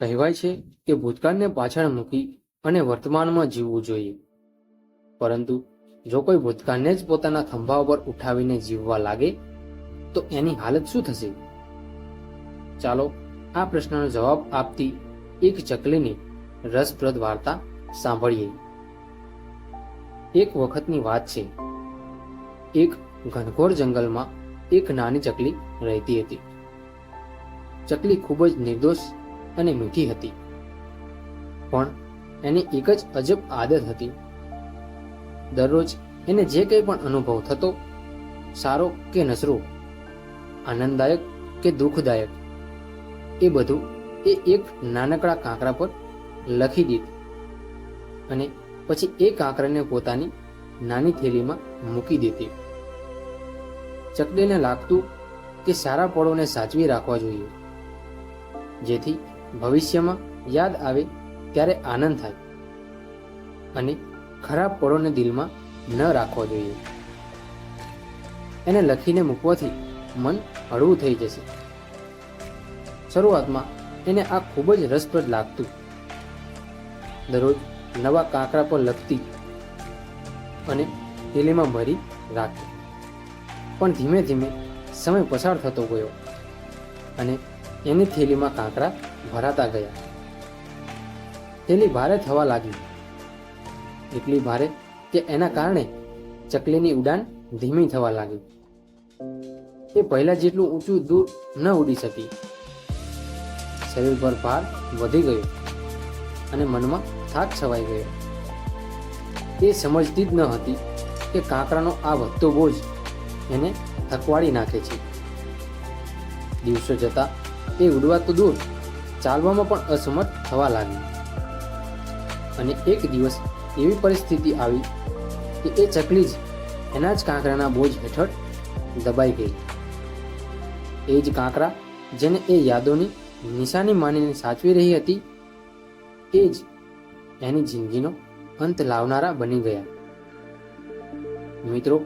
કહેવાય છે કે ભૂતકાળને પાછળ મૂકી અને વર્તમાનમાં જીવવું જોઈએ. પરંતુ જો કોઈ ભૂતકાળને જ પોતાના ખંભા ઉપર ઉઠાવીને જીવવા લાગે, તો એની હાલત શું થશે? ચાલો આ પ્રશ્નનો જવાબ આપતી એક ચકલીની રસપ્રદ વાર્તા સાંભળીએ. એક વખતની વાત છે. એક ઘનઘોર જંગલમાં એક નાની ચકલી રહેતી હતી. ચકલી ખૂબ જ નિર્દોષ અને મીઠી હતી. પણ એની એક જ અજબ આદત હતી. દરરોજ એને જે કંઈ પણ અનુભવ થતો, સારો કે નસરો આનંદદાયક કે દુઃખદાયક, એ બધું એ એક નાનકડા કાંકરા પર લખી દીધું. અને પછી એ કાંકરાને પોતાની નાની થેલીમાં મૂકી દેતી ચકલીને લાગતું કે સારા પળોને સાચવી રાખવા જોઈએ. જેથી ભવિષ્યમાં યાદ આવે ત્યારે આનંદ થાય. અને ખરાબ પળોને દિલમાં ન રાખવો જોઈએ. એને લખીને મૂકવાથી મન હળવું થઈ જશે. શરૂઆતમાં એને આ ખૂબ જ રસપ્રદ લાગતું. દરરોજ નવા કાંકરા પર લખતી અને તેલીમાં ભરી રાખતી પણ ધીમે ધીમે સમય પસાર થતો ગયો અને એની થેલીમાં કાંકરા ભરાતા ગયા. થેલી ભારે થવા લાગી. એટલી ભારે કે એના કારણે ચકલીની ઉડાન ધીમી થવા લાગી. એ પહેલા જેટલું ઊંચું દૂર ન ઉડી શકી. શરીર પર ભાર વધી ગયો અને મનમાં થાક છવાઈ ગયો. એ સમજતી જ ન હતી કે કાંકરાનો આ વધતો બોજ એને થકવાડી નાખે છે. દિવસો જતા એ ઉડવા તો દૂર, ચાલવામાં પણ અસમર્થ થવા લાગી અને એક દિવસ એવી પરિસ્થિતિ આવી કે એ ચકલી જ એના જ કાંકરાના બોજ હેઠળ દબાઈ ગઈ. એ જ કાંકરા જેને એ યાદોની નિશાની માનીને સાચવી રહી હતી, એ જ એની જિંદગીનો અંત લાવનારા બની ગયા. મિત્રો,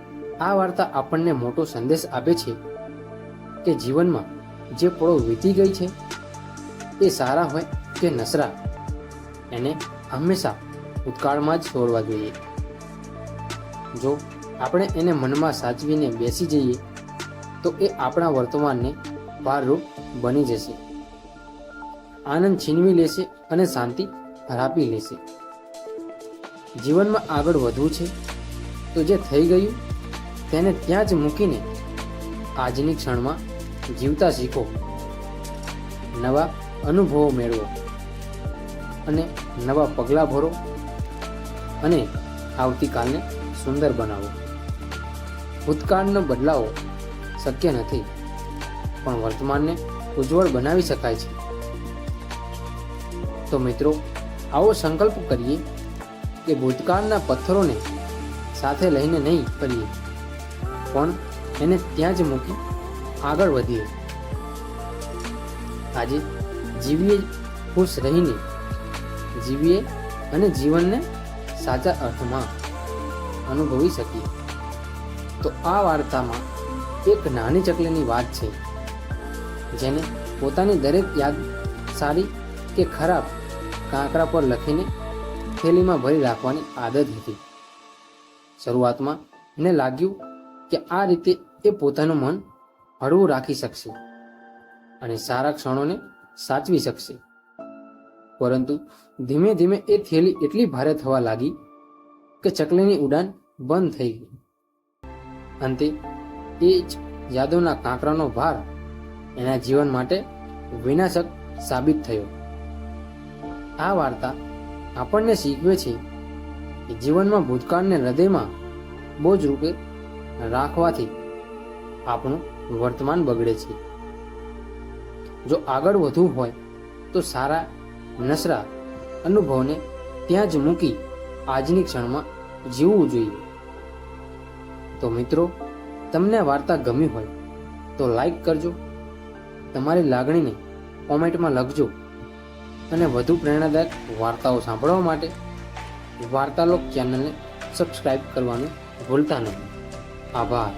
આ વાર્તા આપણને મોટો સંદેશ આપે છે કે જીવનમાં જે પળો વીતી ગઈ છે, એ સારા હોય કે નસરા, એને હંમેશા ભૂતકાળમાં જ છોડવા જોઈએ. જો આપણે એને મનમાં સાચવીને બેસી જઈએ, તો એ આપણા વર્તમાનને ભારરૂપ બની જશે. આનંદ છીનવી લેશે અને શાંતિ હરાપી લેશે. જીવનમાં આગળ વધવું છે, તો જે થઈ ગયું, તેને ત્યાં જ મૂકીને આજની ક્ષણમાં જીવતા શીખો. નવા અનુભવો મેળવો અને નવા પગલાં ભરો અને આવતીકાલને સુંદર બનાવો. ભૂતકાળનો બદલાવો શક્ય નથી, પણ વર્તમાનને ઉજ્જવળ બનાવી શકાય છે. તો મિત્રો, આવો સંકલ્પ કરીએ કે ભૂતકાળના પથ્થરોને સાથે લઈને નહીં કરીએ પણ એને ત્યાં જ મૂકી આગળ વધીએ. આજે જીવીએ ખુશ રહીને, જીવીએ અને જીવનને સાચા અર્થમાં અનુભવી શકીએ. તો આ વાર્તામાં એક નાની ચકલીની વાત છે, જેને પોતાની દરેક યાદ સારી કે ખરાબ કાંકરા પર લખીને થેલીમાં ભરી રાખવાની આદત હતી. શરૂઆતમાં એને લાગ્યું કે આ રીતે એ પોતાનું મન હળવું રાખી શકશે અને સારા ક્ષણોને સાચવી શકશે. પરંતુ ધીમે ધીમે એ થેલી એટલી ભારે થવા લાગી કે ચકલીની ઉડાન બંધ થઈ ગઈ. અંતે એ જ યાદોના કાંકરાનો ભાર એના જીવન માટે વિનાશક સાબિત થયો. આ વાર્તા આપણને શીખવે છે કે જીવનમાં ભૂતકાળને હૃદયમાં બોજ રૂપે રાખવાથી આપણું વર્તમાન બગડે છે. જો આગળ વધવું હોય, તો સારા નસરા અનુભવને ત્યાં જ મૂકી આજની ક્ષણમાં જીવવું જોઈએ. તો મિત્રો, તમને વાર્તા ગમી હોય, તો લાઈક કરજો. તમારી લાગણીને કોમેન્ટમાં લખજો. અને વધુ પ્રેરણાદાયક વાર્તાઓ સાંભળવા માટે વાર્તાલોક ચેનલને સબસ્ક્રાઈબ કરવાનું ભૂલતા નહીં. આભાર.